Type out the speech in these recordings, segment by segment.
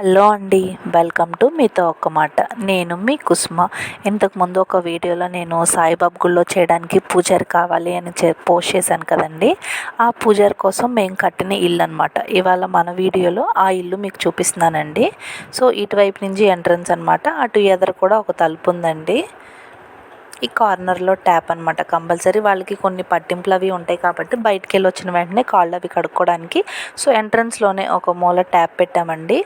Hello అండి welcome to మీతో ఒక్క మాట. నేను మీ కుసుమ. ఇంతకుముందు ఒక వీడియోలో నేను సాయిబాబు గుళ్ళో చేయడానికి పూజారి కావాలి అని చె పోస్ట్ చేశాను కదండి. ఆ పూజారి కోసం మేము కట్టిన ఇల్లు అనమాట ఇవాళ మన వీడియోలో ఆ ఇల్లు మీకు చూపిస్తున్నానండి. సో ఇటువైపు నుంచి ఎంట్రన్స్ అనమాట. అటు ఎదర కూడా ఒక తలుపు ఉందండి. ఈ కార్నర్లో ట్యాప్ అనమాట. కంపల్సరీ వాళ్ళకి కొన్ని పట్టింపులు అవి ఉంటాయి కాబట్టి బయటికి వెళ్ళి వచ్చిన వెంటనే కాళ్ళు అవి కడుక్కోవడానికి. సో ఎంట్రన్స్లోనే ఒక మూల ట్యాప్ పెట్టామండి.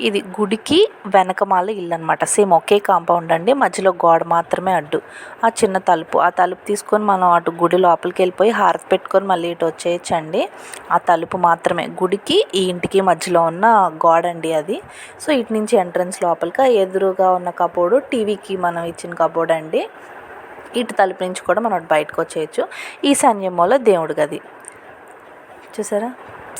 ఇది గుడికి వెనకమాల ఇల్లు అనమాట సేమ్ ఒకే కాంపౌండ్ అండి. మధ్యలో గోడ మాత్రమే అడ్డు. ఆ చిన్న తలుపు. ఆ తలుపు తీసుకొని మనం అటు గుడి లోపలికి వెళ్ళిపోయి హారతి పెట్టుకొని మళ్ళీ ఇటు వచ్చేయచ్చండి. ఆ తలుపు మాత్రమే. గుడికి ఈ ఇంటికి మధ్యలో ఉన్న గోడ అండి అది. సో ఇటు నుంచి ఎంట్రన్స్ లోపలికి ఎదురుగా ఉన్న కబోర్డు టీవీకి మనం ఇచ్చిన కబోర్డ్ అండి. ఇటు తలుపు నుంచి కూడా మనం బయటకు వచ్చేయచ్చు. ఈశాన్యమూల దేవుడి గది చూసారా?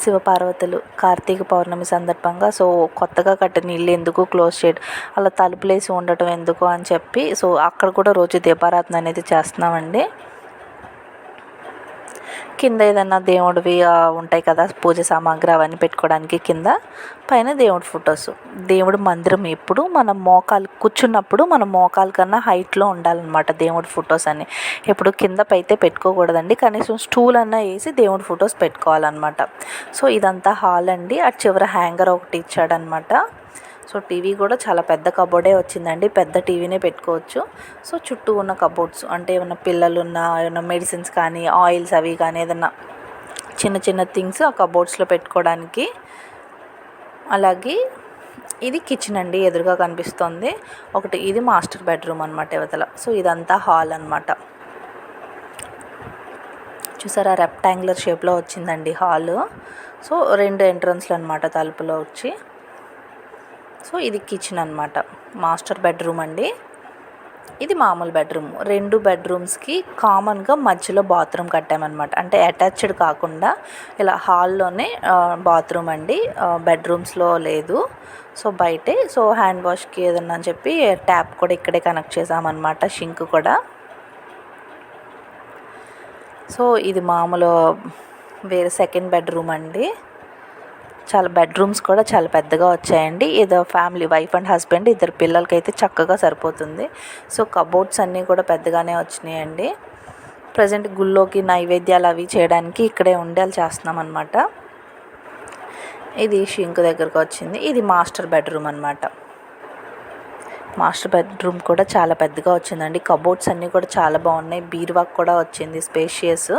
శివపార్వతులు కార్తీక పౌర్ణమి సందర్భంగా సో కొత్తగా కట్టిన ఇల్లు ఎందుకు క్లోజ్ చేయడం అలా తలుపులేసి ఉండటం ఎందుకు అని చెప్పి సో అక్కడ కూడా రోజు దీపారాధన అనేది చేస్తున్నామండి. కింద ఏదన్నా దేవుడివి ఉంటాయి కదా పూజ సామాగ్రి అవన్నీ పెట్టుకోవడానికి కింద పైన దేవుడి ఫొటోస్. దేవుడి మందిరం ఎప్పుడు మన మోకాలు కూర్చున్నప్పుడు మన మోకాలు కన్నా హైట్లో ఉండాలన్నమాట దేవుడి ఫొటోస్ అన్ని. ఎప్పుడు కింద పైతే పెట్టుకోకూడదండి కనీసం స్టూల్ అన్నా వేసి దేవుడి ఫొటోస్ పెట్టుకోవాలన్నమాట. సో ఇదంతా హాల్ అండి. అటు చివర హ్యాంగర్ ఒకటి ఇచ్చాడనమాట సో టీవీ కూడా చాలా పెద్ద కబోర్డే వచ్చిందండి. పెద్ద టీవీనే పెట్టుకోవచ్చు. సో చుట్టూ ఉన్న కబోర్డ్స్ అంటే ఏమైనా పిల్లలు ఉన్న ఏమైనా మెడిసిన్స్ కానీ ఆయిల్స్ అవి కానీ ఏదన్నా చిన్న చిన్న థింగ్స్ ఆ కబోర్డ్స్లో పెట్టుకోవడానికి. అలాగే ఇది కిచెన్ అండి ఎదురుగా కనిపిస్తుంది. ఒకటి ఇది మాస్టర్ బెడ్రూమ్ అనమాట యువతల సో ఇదంతా హాల్ అనమాట చూసారా రెప్టాంగులర్ షేప్లో వచ్చిందండి హాల్ సో రెండు ఎంట్రన్స్లు అనమాట తలుపులో వచ్చి. సో ఇది కిచెన్ అనమాట మాస్టర్ బెడ్రూమ్ అండి. ఇది మామూలు బెడ్రూమ్ రెండు బెడ్రూమ్స్కి కామన్గా మధ్యలో బాత్రూమ్ కట్టామన్నమాట. అంటే అటాచ్డ్ కాకుండా ఇలా హాల్లోనే బాత్రూమ్ అండి. బెడ్రూమ్స్లో లేదు. సో బయటే సో హ్యాండ్ వాష్కి ఏదన్నా అని చెప్పి ట్యాప్ కూడా ఇక్కడే కనెక్ట్ చేసామన్నమాట షింక్ కూడా. సో ఇది మామూలు వేరే సెకండ్ బెడ్రూమ్ అండి. చాలా బెడ్రూమ్స్ కూడా చాలా పెద్దగా వచ్చాయండి. ఏదో ఫ్యామిలీ వైఫ్ అండ్ హస్బెండ్ ఇద్దరు పిల్లలకి అయితే చక్కగా సరిపోతుంది. సో కబోర్డ్స్ అన్నీ కూడా పెద్దగానే వచ్చినాయండి. ప్రజెంట్ గుళ్ళోకి నైవేద్యాలు అవి చేయడానికి ఇక్కడే ఉండాలి చేస్తున్నాం అనమాట ఇది షింక్ దగ్గరకు వచ్చింది. ఇది మాస్టర్ బెడ్రూమ్ అనమాట మాస్టర్ బెడ్రూమ్ కూడా చాలా పెద్దగా వచ్చిందండి. కబోర్డ్స్ అన్నీ కూడా చాలా బాగున్నాయి. బీరువాక్ కూడా వచ్చింది స్పేషియస్.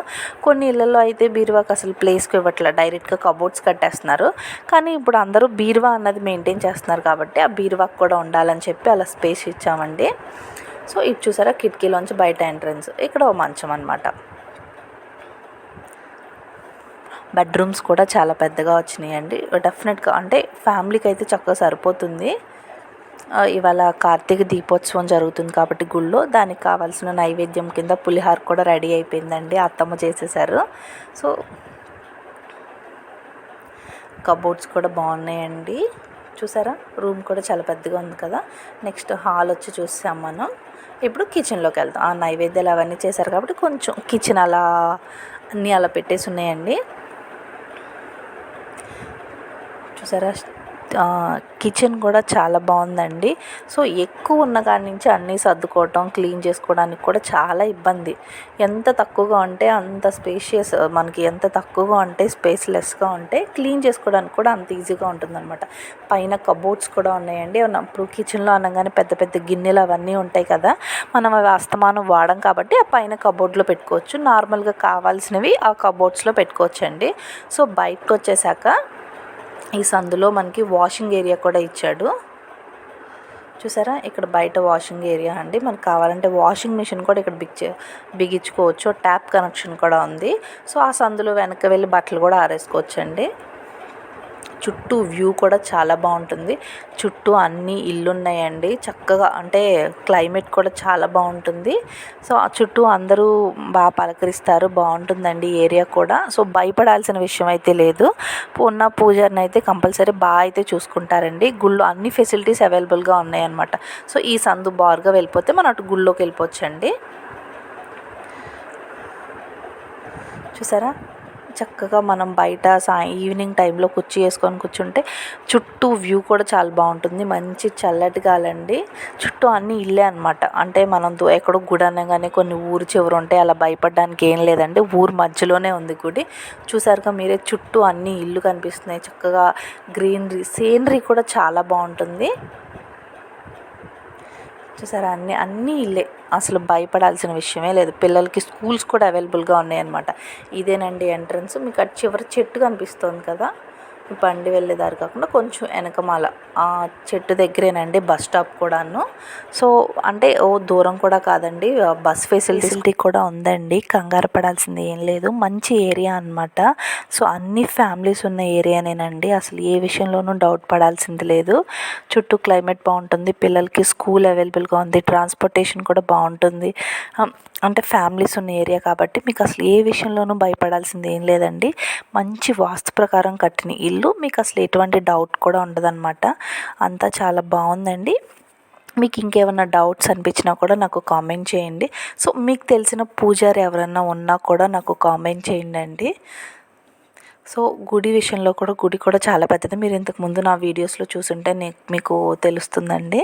కొన్ని ఇళ్ళల్లో అయితే బీరువాక్ అసలు ప్లేస్కి ఇవ్వట్లే డైరెక్ట్గా కబోర్డ్స్ కట్టేస్తున్నారు. కానీ ఇప్పుడు అందరూ బీరువా అన్నది మెయింటైన్ చేస్తున్నారు కాబట్టి ఆ బీరువాక్ కూడా ఉండాలని చెప్పి అలా స్పేస్ ఇచ్చామండి. సో ఇది చూసారా కిటికీలోంచి బయట ఎంట్రన్స్. ఇక్కడ ఓ మంచం అనమాట బెడ్రూమ్స్ కూడా చాలా పెద్దగా వచ్చినాయండి. డెఫినెట్గా అంటే ఫ్యామిలీకి అయితే చక్కగా సరిపోతుంది. ఇవాళ కార్తీక దీపోత్సవం జరుగుతుంది కాబట్టి గుళ్ళో దానికి కావాల్సిన నైవేద్యం కింద పులిహార కూడా రెడీ అయిపోయిందండి. అత్తమ్మ చేసేసారు సో కబోర్డ్స్ కూడా బాగున్నాయండి. చూసారా? రూమ్ కూడా చాలా పెద్దగా ఉంది కదా. నెక్స్ట్ హాల్ వచ్చి చూసాం మనం. ఇప్పుడు కిచెన్లోకి వెళ్తాం ఆ నైవేద్యాలు అవన్నీ చేశారు కాబట్టి కొంచెం కిచెన్ అలా అన్నీ అలా పెట్టేసి ఉన్నాయండి. చూసారా? కిచెన్ కూడా చాలా బాగుందండి. సో ఎక్కువ ఉన్న కాడి నుంచి అన్నీ సర్దుకోవటం క్లీన్ చేసుకోవడానికి కూడా చాలా ఇబ్బంది. ఎంత తక్కువగా ఉంటే అంత స్పేషియస్ మనకి ఎంత తక్కువగా ఉంటే స్పేస్లెస్గా ఉంటే క్లీన్ చేసుకోవడానికి కూడా అంత ఈజీగా ఉంటుందన్నమాట. పైన కబోర్డ్స్ కూడా ఉన్నాయండి. ఇప్పుడు కిచెన్లో అనగానే పెద్ద పెద్ద గిన్నెలు అవన్నీ ఉంటాయి కదా మనం అవి అస్తమానం వాడం కాబట్టి ఆ పైన కబోర్డ్లో పెట్టుకోవచ్చు. నార్మల్గా కావాల్సినవి ఆ కబోర్డ్స్లో పెట్టుకోవచ్చండి. సో బయటకు వచ్చేసాక ఈ సందులో మనకి వాషింగ్ ఏరియా కూడా ఇచ్చాడు. చూసారా? ఇక్కడ బయట వాషింగ్ ఏరియా అండి. మనకు కావాలంటే వాషింగ్ మిషన్ కూడా ఇక్కడ బిగ్ బిగించుకోవచ్చు. ట్యాప్ కనెక్షన్ కూడా ఉంది. సో ఆ సందులో వెనక వెళ్ళి బట్టలు కూడా ఆరేసుకోవచ్చు అండి చుట్టూ వ్యూ కూడా చాలా బాగుంటుంది. చుట్టూ అన్ని ఇల్లు ఉన్నాయండి చక్కగా అంటే క్లైమేట్ కూడా చాలా బాగుంటుంది. సో ఆ చుట్టూ అందరూ బాగా పలకరిస్తారు. బాగుంటుందండి ఏరియా కూడా. సో భయపడాల్సిన విషయం అయితే లేదు. ఉన్న పూజారిని అయితే కంపల్సరీ బాగా అయితే చూసుకుంటారండి. గుళ్ళు అన్ని ఫెసిలిటీస్ అవైలబుల్గా ఉన్నాయన్నమాట. సో ఈ సందు బార్గా వెళ్ళిపోతే మనం అటు గుళ్ళోకి వెళ్ళిపోవచ్చండి. చూసారా? చక్కగా మనం బయట సా ఈవినింగ్ టైంలో కుర్చీ వేసుకొని కూర్చుంటే చుట్టూ వ్యూ కూడా చాలా బాగుంటుంది. మంచి చల్లటి గాలండి. చుట్టూ అన్ని ఇల్లే అనమాట అంటే మనం ఎక్కడో గుడి అనగానే కొన్ని ఊరు చివరు ఉంటాయి అలా భయపడడానికి ఏం లేదండి. ఊరు మధ్యలోనే ఉంది గుడి. చూసారుగా మీరే చుట్టూ అన్ని ఇల్లు కనిపిస్తున్నాయి. చక్కగా గ్రీనరీ సీనరీ కూడా చాలా బాగుంటుంది. చూసారా? అన్ని అన్నీ ఇల్లే. అసలు భయపడాల్సిన విషయమే లేదు. పిల్లలకి స్కూల్స్ కూడా అవైలబుల్గా ఉన్నాయన్నమాట. ఇదేనండి ఎంట్రన్స్. మీకు అటు చివరి చెట్టు కనిపిస్తుంది కదా? బండి వెళ్ళే దారి కాకుండా కొంచెం వెనకమాల ఆ చెట్టు దగ్గరేనండి బస్ స్టాప్ కూడాను. సో అంటే ఓ దూరం కూడా కాదండి బస్ ఫెసిలిటీ కూడా ఉందండి కంగారు పడాల్సింది ఏం లేదు మంచి ఏరియా అన్నమాట. సో అన్ని ఫ్యామిలీస్ ఉన్న ఏరియానేనండి అసలు ఏ విషయంలోనూ డౌట్ పడాల్సింది లేదు. చుట్టూ క్లైమేట్ బాగుంటుంది పిల్లలకి స్కూల్ అవైలబుల్గా ఉంది ట్రాన్స్పోర్టేషన్ కూడా బాగుంటుంది. అంటే ఫ్యామిలీస్ ఉన్న ఏరియా కాబట్టి మీకు అసలు ఏ విషయంలోనూ భయపడాల్సింది ఏం లేదండి. మంచి వాస్తు ప్రకారం కట్టిన ఇల్లు మీకు అసలు ఎటువంటి డౌట్ కూడా ఉండదన్నమాట. అంతా చాలా బాగుందండి. మీకు ఇంకేమైనా డౌట్స్ అనిపించినా కూడా నాకు కామెంట్ చేయండి. సో మీకు తెలిసిన పూజారి ఎవరైనా ఉన్నా కూడా నాకు కామెంట్ చేయండి అండి. సో గుడి విషయంలో కూడా గుడి కూడా చాలా పెద్దది. మీరు ఇంతకుముందు నా వీడియోస్లో చూసుంటే మీకు తెలుస్తుందండి.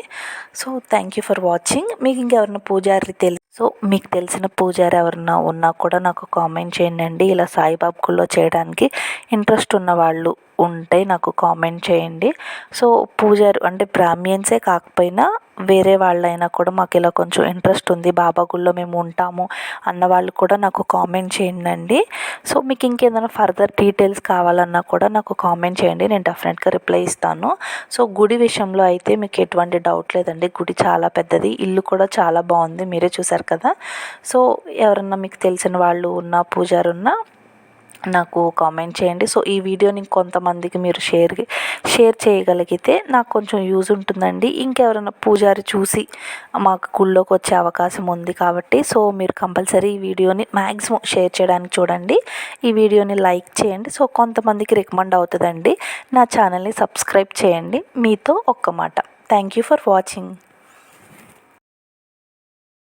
So thank you for watching మీకు ఇంకెవరైనా పూజారి తెలి సో మీకు తెలిసిన పూజారి ఎవరన్నా ఉన్నా కూడా నాకు కామెంట్ చేయండి ఇలా సాయిబాబు గుళ్ళో చేయడానికి ఇంట్రెస్ట్ ఉన్న వాళ్ళు ఉంటే నాకు కామెంట్ చేయండి. సో పూజారు అంటే బ్రాహ్మియన్సే కాకపోయినా వేరే వాళ్ళైనా కూడా మాకు ఇలా కొంచెం ఇంట్రెస్ట్ ఉంది. బాబా గుళ్ళో మేము ఉంటాము అన్న వాళ్ళు కూడా నాకు కామెంట్ చేయండి సో మీకు ఇంకేదైనా ఫర్దర్ డీటెయిల్స్ కావాలన్నా కూడా నాకు కామెంట్ చేయండి. నేను డెఫినెట్గా రిప్లై ఇస్తాను. సో గుడి విషయంలో అయితే మీకు ఎటువంటి డౌట్ లేదండి. గుడి చాలా పెద్దది. ఇల్లు కూడా చాలా బాగుంది. మీరే చూసారు కదా. సో ఎవరన్నా మీకు తెలిసిన వాళ్ళు ఉన్న పూజారు ఉన్నా నాకు కామెంట్ చేయండి. సో ఈ వీడియోని కొంతమందికి మీరు షేర్ షేర్ చేయగలిగితే నాకు కొంచెం యూజ్ ఉంటుందండి. ఇంకెవరైనా పూజారి చూసి మాకు గుళ్ళోకి వచ్చే అవకాశం ఉంది కాబట్టి సో మీరు కంపల్సరీ ఈ వీడియోని మ్యాక్సిమం షేర్ చేయడానికి చూడండి. ఈ వీడియోని లైక్ చేయండి. సో కొంతమందికి రికమెండ్ అవుతుందండి. నా ఛానల్ని సబ్స్క్రైబ్ చేయండి. మీతో ఒక్క మాట. Thank you for watching